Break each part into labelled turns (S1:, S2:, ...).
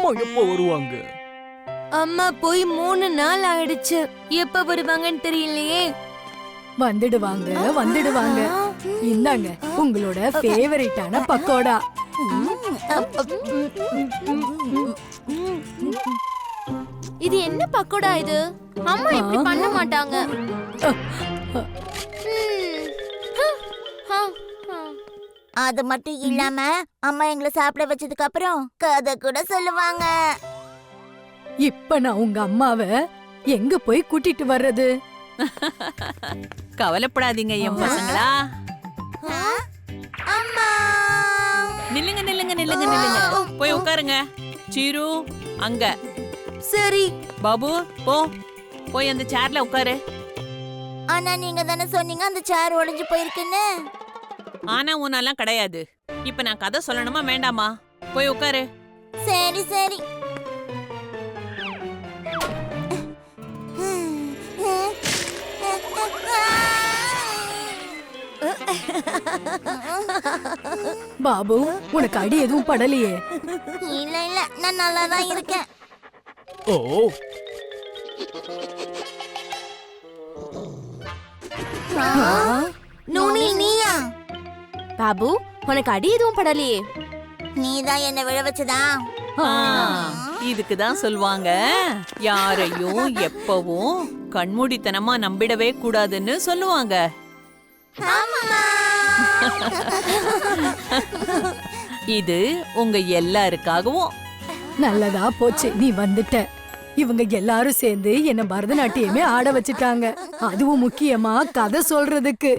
S1: அம்மா எப்போ வருவாங்க?
S2: அம்மா போய் மூணு நாள் ஆயிடுச்சு. எப்ப வருவாங்கன்னு தெரியலையே.
S3: வந்துடுவாங்க வந்துடுவாங்க. இந்தாங்க உங்களோட ஃபேவரட்டான பக்கோடா.
S2: இது என்ன பக்கோடா இது? அம்மா இப்படி பண்ண மாட்டாங்க.
S4: அது மட்டும் இல்லாம அம்மா எங்களை சாப்பிட வச்சதுக்கு அப்புறம் கதை கூட சொல்லுவாங்க.
S3: இப்ப நான் உங்க அம்மாவ எங்க போய் கூட்டிட்டு வர்றது?
S5: கவலைப்படாதீங்க என் பசங்களா?
S4: அம்மா.
S5: நில்லுங்க நில்லுங்க நில்லுங்க நில்லுங்க. போய் உட்காருங்க. சீரு அங்க.
S2: சரி.
S5: பாபு போ. போய் அந்த சேர்ல உட்காரு.
S4: ஆனா நீங்க தானே சொன்னீங்க அந்த சேர் உடைஞ்சு போயிருக்குன்னு?
S5: ஆனா உன்னெல்லாம் கிடையாது. இப்ப நான் கதை சொல்லணுமா வேண்டாமா? போய் உட்காரு.
S4: சரி சரி.
S3: பாபு உனக்கு அடி எதுவும் படலையே.
S4: இல்ல இல்ல. நான் நல்லா தான் இருக்கேன்.
S1: ஓ.
S4: நுனி நீயா?
S2: பாபு உனக்கு அடி எதுவும் படலையே.
S4: நீ தான் என்ன விழ வச்சதா?
S5: இதுக்கு தான் சொல்லுவாங்க. யாரையும் எப்பவும் கண்மூடித்தனமா நம்பிடவே கூடாதுன்னு சொல்லுவாங்க. இது உங்க எல்லாருக்காகவும்.
S3: நல்லதா போச்சு நீ வந்துட்ட. இவங்க எல்லாரும் சேர்ந்து என்ன பரதநாட்டியமே ஆட வச்சுட்டாங்க. அதுவும் முக்கியமா கதை சொல்றதுக்கு.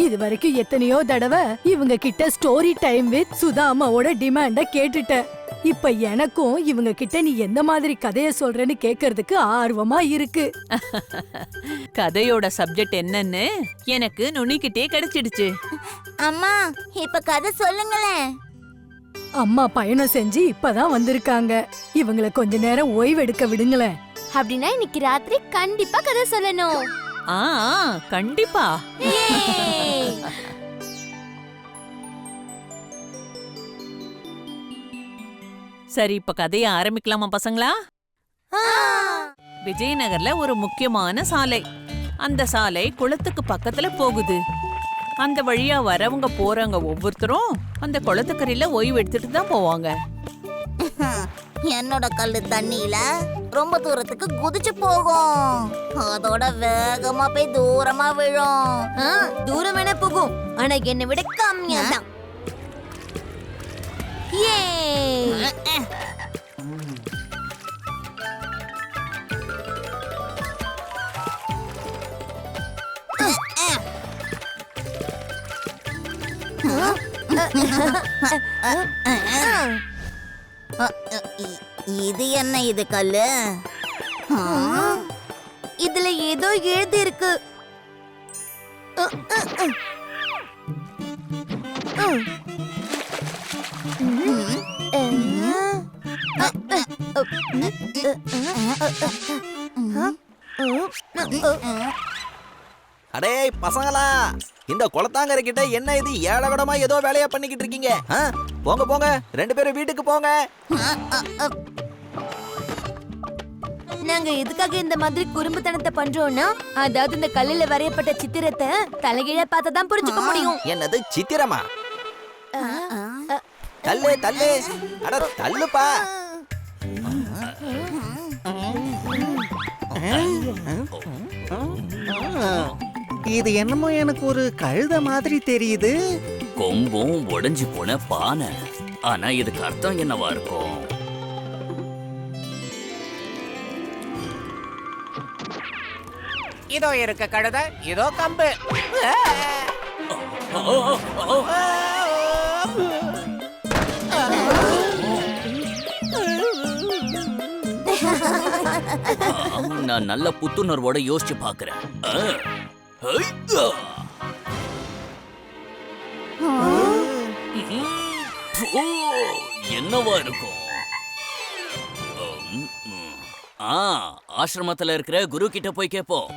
S3: இது வரைக்கும் எத்தனையோ தடவை இவங்க கிட்ட ஸ்டோரி டைம் வித் சுதா அம்மாவோட டிமாண்ட கேட்டுட்டேன். இப்ப எனக்கும் இவங்க கிட்ட நீ எந்த மாதிரி கதைய சொல்றேன்னு கேக்குறதுக்கு ஆர்வமா இருக்கு.
S5: கதையோட சப்ஜெக்ட் என்னன்னு எனக்கு நுனிக்கிட்டே கிடைச்சிடுச்சு.
S4: அம்மா இப்ப கதை சொல்லுங்களேன்.
S3: அம்மா பயணம் செஞ்சு இப்பதான் வந்திருக்காங்க. இவங்கள கொஞ்ச நேரம் ஓய்வெடுக்க விடுங்களேன்.
S2: அப்படின்னா இன்னைக்கு ராத்திரி கண்டிப்பா கதை சொல்லணும்.
S5: ஆ கண்டிப்பா. சரி இப்ப கதைய ஆரம்பிக்கலாமா பசங்களா? விஜயநகர்ல ஒரு முக்கியமான சாலை. அந்த சாலை குளத்துக்கு பக்கத்துல போகுது. அந்த வழியா வரவங்க போறவங்க ஒவ்வொருத்தரும். அந்த குளத்துக்கரையில ஓய்வு எடுத்துட்டு தான் போவாங்க.
S4: என்னோட கல்லு தண்ணியில ரொம்ப தூரத்துக்கு குதிச்சு போகும் அதோட வேகமா போய் தூரமா விழும்
S2: ஆ, தூரம் வேணா போகும் ஆனா என்னை விட கம்மியா தான் ஏய்.
S4: இது என்ன இது கல்லு?
S2: இதுல ஏதோ எழுதி இருக்கு
S6: அடே பசங்களா இந்த குளத்தாங்கரை கிட்ட என்ன இது ஏழகடமா ஏதோ வேலையா பண்ணிக்கிட்டு இருக்கீங்க போங்க போங்க. ரெண்டு பேரும் வீட்டுக்கு போங்க.
S2: நாங்க எதுக்காக இந்த மாதிரி குறும்புத்தனத்தை பண்றோம்னா அதாவது இந்த கல்லுல வரையப்பட்ட சித்திரத்தை தலைகீழ பார்த்தா தான் புரிஞ்சுக்க முடியும்.
S6: என்னது சித்திரமா? தள்ளு தள்ளு. அட தள்ளுப்பா.
S7: இது என்னமோ எனக்கு ஒரு கழுத மாதிரி தெரியுது.
S8: கொம்பும் உடைஞ்சு போன பானை. ஆனா இதுக்கு அர்த்தம் என்னவா இருக்கும்?
S7: இதோ இருக்க கழுத இதோ கம்பு.
S8: நான் நல்ல புத்துணர்வோட யோசிச்சு பாக்குறேன். ஆ, ஐயா! ஓ, என்னவா இருக்கும். ஆ ஆசிரமத்துல இருக்கிற குரு கிட்ட போய் கேப்போம்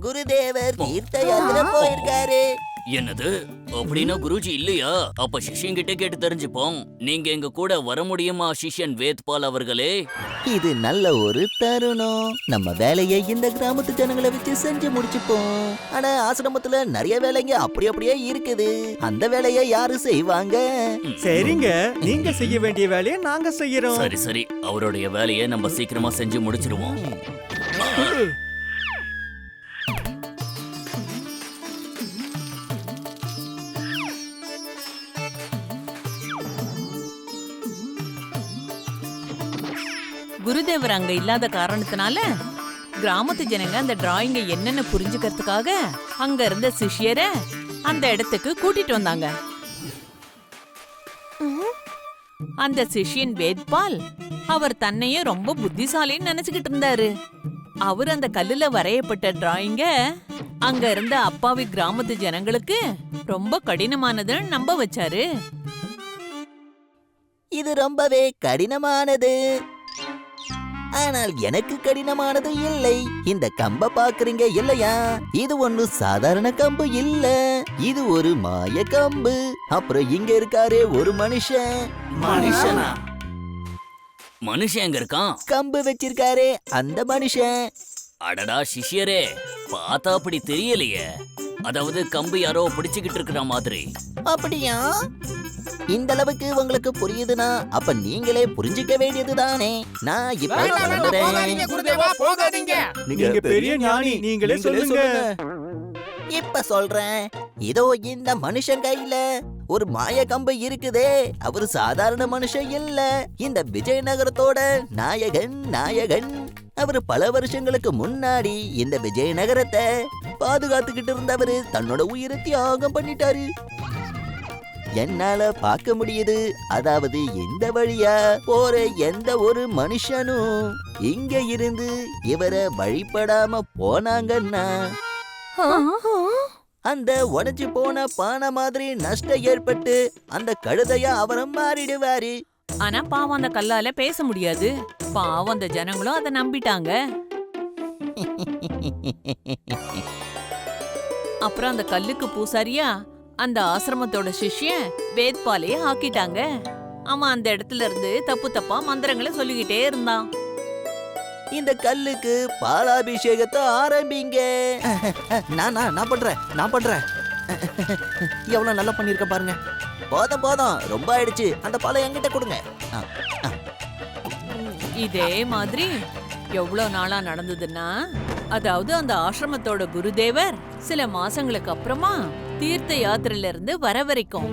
S6: குருதேவர் தீர்த்த யாத்திரை போயிருக்காரு
S8: என்னது அப்படின்னா குருஜி இல்லையா? அப்ப சிஷ்யன் கிட்ட கேட்டு தெரிஞ்சுப்போம். நீங்க எங்க கூட வர முடியுமா சிஷ்யன் வேத்பால் அவர்களே?
S6: இது நல்ல ஒரு தருணம். நம்ம வேலையை இந்த கிராமத்து ஜனங்களை வச்சு செஞ்சு முடிச்சுப்போம். ஆனா ஆசிரமத்துல நிறைய வேலைங்க அப்படி அப்படியே இருக்குது. அந்த வேலையை யாரு செய்வாங்க?
S7: சரிங்க. நீங்க செய்ய வேண்டிய வேலையை நாங்க செய்யறோம்.
S8: சரி சரி. அவருடைய வேலையை நம்ம சீக்கிரமா செஞ்சு முடிச்சிருவோம்.
S5: குருதேவர் அங்க இல்லாத காரணத்தினால கிராமத்து ஜனங்க அந்த டிராயிங்க என்னன்னு புரிஞ்சுக்கிறதுக்காக அங்க இருந்த சிஷ்யரை அந்த இடத்துக்கு கூட்டிட்டு வந்தாங்க. அந்த சிஷ்யன் வேத்பால் அவர் தன்னையே ரொம்ப புத்திசாலின்னு நினைச்சுக்கிட்டு இருந்தாரு. அவர் அந்த கல்லுல வரையப்பட்ட டிராயிங்க அங்க இருந்த அப்பாவி கிராமத்து ஜனங்களுக்கு ரொம்ப கடினமானதுன்னு நம்ப வச்சாரு.
S6: இது ரொம்பவே கடினமானது. ஆனால் எனக்கு கடினமானது இல்லை. இந்த கம்ப பாக்குறீங்க இல்லையா? இது ஒண்ணு சாதாரண கம்பு இல்ல. இது ஒரு மாய கம்பு. அப்புறம் இங்க இருக்காரே ஒரு மனுஷன்.
S8: மனுஷனா? மனுஷன் எங்க இருக்கான்?
S6: கம்பு வச்சிருக்காரே அந்த மனுஷன்.
S8: அடடா சிஷ்யரே பார்த்தா அப்படி தெரியலையே. அதாவது கம்பு யாரோ பிடிச்சுக்கிட்டு இருக்கிற மாதிரி.
S6: அப்படியா? இந்த அளவுக்கு உங்களுக்கு புரியுதுன்னா அப்ப நீங்களே புரிஞ்சுக்க வேண்டியதுதானே. நான் இப்ப
S7: நீங்க பெரிய ஞானி நீங்களே சொல்லுங்க.
S6: இப்ப சொல்றேன். இதோ இந்த மனுஷன் கையில ஒரு மாய கம்பு இருக்குதே. அவரு சாதாரண மனுஷன் இல்ல. இந்த விஜயநகரத்தோட நாயகன் நாயகன். அவரு பல வருஷங்களுக்கு முன்னாடி இந்த விஜயநகரத்தை பாதுகாத்துக்கிட்டு இருந்தவரு. தன்னோட உயிரை தியாகம் பண்ணிட்டாரு. என்னால பார்க்க முடியுது. அதாவது இந்த வழியா போற எந்த ஒரு மனுஷனும் இங்க இருந்து இவரை வழிபடாம போனாங்கன்னா அந்த உடைஞ்சு போன பானை மாதிரி நஷ்டம் ஏற்பட்டு அந்த கழுதையா அவரும் மாறிடுவாரு.
S5: ஆனா பாவம் அந்த கல்லால பேச முடியாது. பாவம் அந்த ஜனங்களும் அதை நம்பிட்டாங்க. அப்புறம் அந்த கல்லுக்கு பூசாரியா அந்த ஆசிரமத்தோட சிஷ்யன் வேத்பாலையே ஆக்கிட்டாங்க. அவன் அந்த இடத்துல இருந்து தப்பு தப்பா மந்திரங்களை சொல்லிக்கிட்டே இருந்தான்.
S6: இந்த கல்லுக்கு பாலாபிஷேகத்தை ஆரம்பிங்க. நான் நான் நான் பண்றேன் நான் பண்றேன். எவ்வளவு நல்லா பண்ணிருக்க பாருங்க. போதும் போதும். ரொம்ப ஆயிடுச்சு. அந்த பாலை என்கிட்ட கொடுங்க.
S5: இதே மாதிரி எவ்வளவு நாளா நடந்ததுன்னா அதாவது அந்த ஆசிரமத்தோட குருதேவர் சில மாசங்களுக்கு அப்புறமா தீர்த்த யாத்திரையில இருந்து வர வரைக்கும்.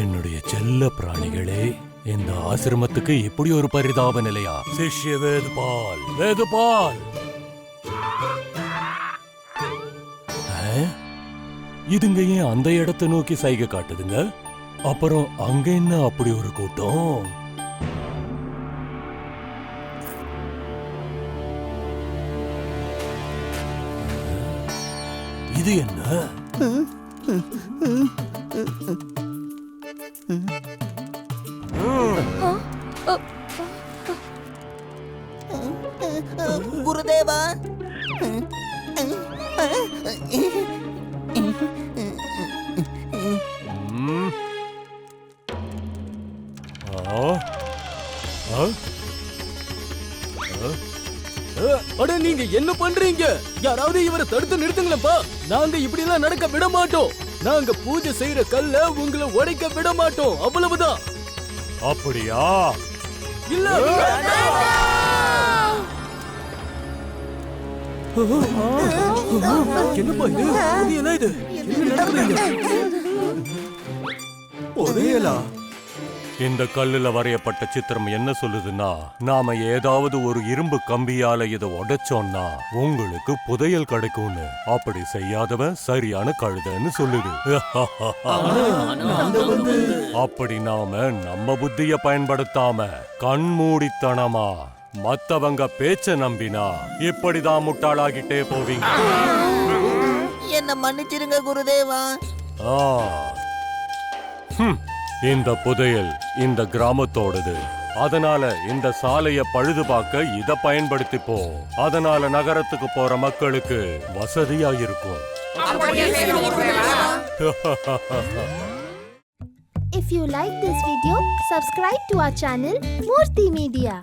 S1: என்னுடைய செல்ல பிராணிகளே இந்த ஆசிரமத்துக்கு இப்படி ஒரு பரிதாப நிலையா? சிஷ்ய வேதுபால் வேதுபால். இதுங்க ஏன் அந்த இடத்தை நோக்கி சைகை காட்டுதுங்க? அப்புறம் அங்க என்ன அப்படி ஒரு கூட்டம்? இது என்ன
S6: குருதேவா
S1: ம். ஆ?
S9: அட நீங்க என்ன பண்றீங்க? யாராவது இவரை தடுத்து நிறுத்துங்களேப்பா நாங்க இப்படி எல்லாம் நடக்க விட மாட்டோம். நாங்க பூஜை செய்யற கல்ல உங்களை உடைக்க விட மாட்டோம். அவ்வளவுதான்.
S1: அப்படியா?
S9: இல்ல என்னப்பா இது? என்ன இது
S7: புதையலா?
S1: இந்த கல்லுல வரையப்பட்ட சித்திரம் என்ன சொல்லுதுன்னா நாம ஏதாவது ஒரு இரும்பு கம்பியால இதை உடைச்சோம்னா உங்களுக்கு புதையல் கிடைக்கும்னு. அப்படி செய்யாதவன் சரியான கழுதைன்னு சொல்லுது. அப்படி நாம நம்ம புத்திய பயன்படுத்தாம கண்மூடித்தனமா மத்தவங்க பேச்ச நம்பினா இப்படிதான் முட்டாளாகிட்டே போவீங்க.
S6: என்ன மன்னிச்சிருங்க குருதேவா.
S1: இந்த புதையல் இந்த கிராமத்தோடது. அதனால இந்த சாலைய பழுதுபார்க்க இத பயன்படுத்திப்போ அதனால நகரத்துக்கு போற மக்களுக்கு வசதியா இருக்கும்
S10: If you like this video, subscribe to our channel Murthy Media.